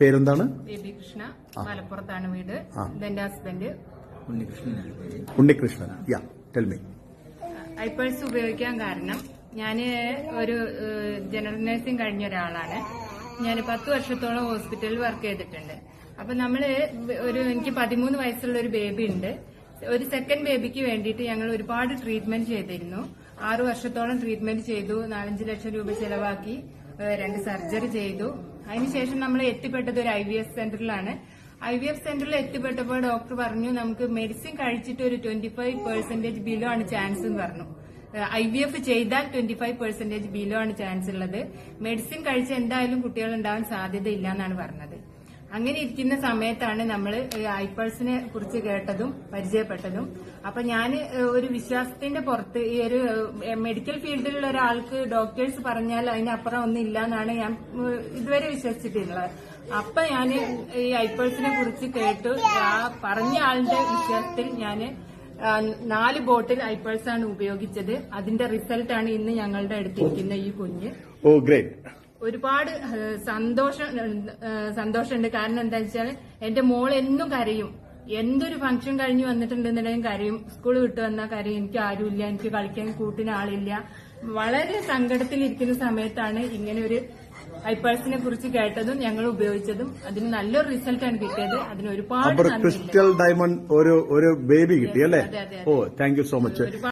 പേരെന്താണ്? ബേബി കൃഷ്ണ മലപ്പുറത്താണ് വീട്. ഇതെന്റെ husband Unnikrishnan yeah tell me ഐപ്പേഴ്സ് ഉപയോഗിക്കാൻ കാരണം ഞാൻ ഒരു ജനറൽ നഴ്സിംഗ് കഴിഞ്ഞ ഒരാളാണ്. ഞാൻ പത്ത് വർഷത്തോളം ഹോസ്പിറ്റലിൽ വർക്ക് ചെയ്തിട്ടുണ്ട്. അപ്പൊ നമ്മൾ ഒരു എനിക്ക് പതിമൂന്ന് വയസ്സുള്ള ഒരു ബേബി ഉണ്ട്. ഒരു സെക്കൻഡ് ബേബിക്ക് വേണ്ടിയിട്ട് ഞങ്ങൾ ഒരുപാട് ട്രീറ്റ്മെന്റ് ചെയ്തിരുന്നു. ആറു വർഷത്തോളം ട്രീറ്റ്മെന്റ് ചെയ്തു. നാലഞ്ച് ലക്ഷം രൂപ ചെലവാക്കി. രണ്ട് സർജറി ചെയ്തു. അതിനുശേഷം നമ്മൾ എത്തിപ്പെട്ടത് ഒരു ഐ വി എഫ് സെന്ററിലാണ്. ഐ വി എഫ് സെന്ററിൽ എത്തിപ്പെട്ടപ്പോൾ ഡോക്ടർ പറഞ്ഞു നമുക്ക് മെഡിസിൻ കഴിച്ചിട്ട് ഒരു ട്വന്റി ഫൈവ് പെർസെന്റേജ് ബിലോ ആണ് ചാൻസ് എന്ന് പറഞ്ഞു. ഐ വി എഫ് ചെയ്താൽ ട്വന്റി ഫൈവ് പെർസെന്റേജ് ബിലോ ആണ് ചാൻസ് ഉള്ളത്. മെഡിസിൻ കഴിച്ച് എന്തായാലും കുട്ടികൾ ഉണ്ടാവാൻ സാധ്യതയില്ല എന്നാണ് പറഞ്ഞത്. അങ്ങനെ ഇരിക്കുന്ന സമയത്താണ് നമ്മൾ ഐപ്പേഴ്സിനെ കുറിച്ച് കേട്ടതും പരിചയപ്പെട്ടതും. അപ്പൊ ഞാൻ ഒരു വിശ്വാസത്തിന്റെ പുറത്ത് ഈ ഒരു മെഡിക്കൽ ഫീൽഡിലുള്ള ഒരാൾക്ക് ഡോക്ടേഴ്സ് പറഞ്ഞാൽ അതിനപ്പുറം ഒന്നും ഇല്ല എന്നാണ് ഞാൻ ഇതുവരെ വിശ്വസിച്ചിട്ടുള്ളത്. അപ്പൊ ഞാൻ ഈ ഐപ്പേഴ്സിനെ കുറിച്ച് കേട്ടു. ആ പറഞ്ഞ ആളിന്റെ വിശ്വാസത്തിൽ ഞാൻ നാല് ബോട്ടിൽ ഐപ്പേഴ്സ് ആണ് ഉപയോഗിച്ചത്. അതിന്റെ റിസൾട്ടാണ് ഇന്ന് ഞങ്ങളുടെ അടുത്തിരിക്കുന്ന ഈ കുഞ്ഞ്. Oh great. ഒരുപാട് സന്തോഷം സന്തോഷമുണ്ട്. കാരണം എന്താ വെച്ചാൽ എന്റെ മോൾ എന്നും കരയും. എന്തൊരു ഫംഗ്ഷൻ കഴിഞ്ഞ് വന്നിട്ടുണ്ടെന്നുണ്ടെങ്കിലും കരയും. സ്കൂൾ വിട്ട് വന്നാൽ കരയും. എനിക്ക് ആരുമില്ല എനിക്ക് കളിക്കാൻ കൂട്ടിന് ആളില്ല. വളരെ സങ്കടത്തിലിരിക്കുന്ന സമയത്താണ് ഇങ്ങനെ ഒരു ഐപ്പേഴ്സിനെ കുറിച്ച് കേട്ടതും ഞങ്ങൾ ഉപയോഗിച്ചതും. അതിന് നല്ലൊരു റിസൾട്ടാണ് കിട്ടിയത്. അതിന് ഒരുപാട് ക്രിസ്റ്റൽ ഡയമണ്ട് ഒരു ഒരു ബേബി കിട്ടി അല്ലേ? Oh thank you so much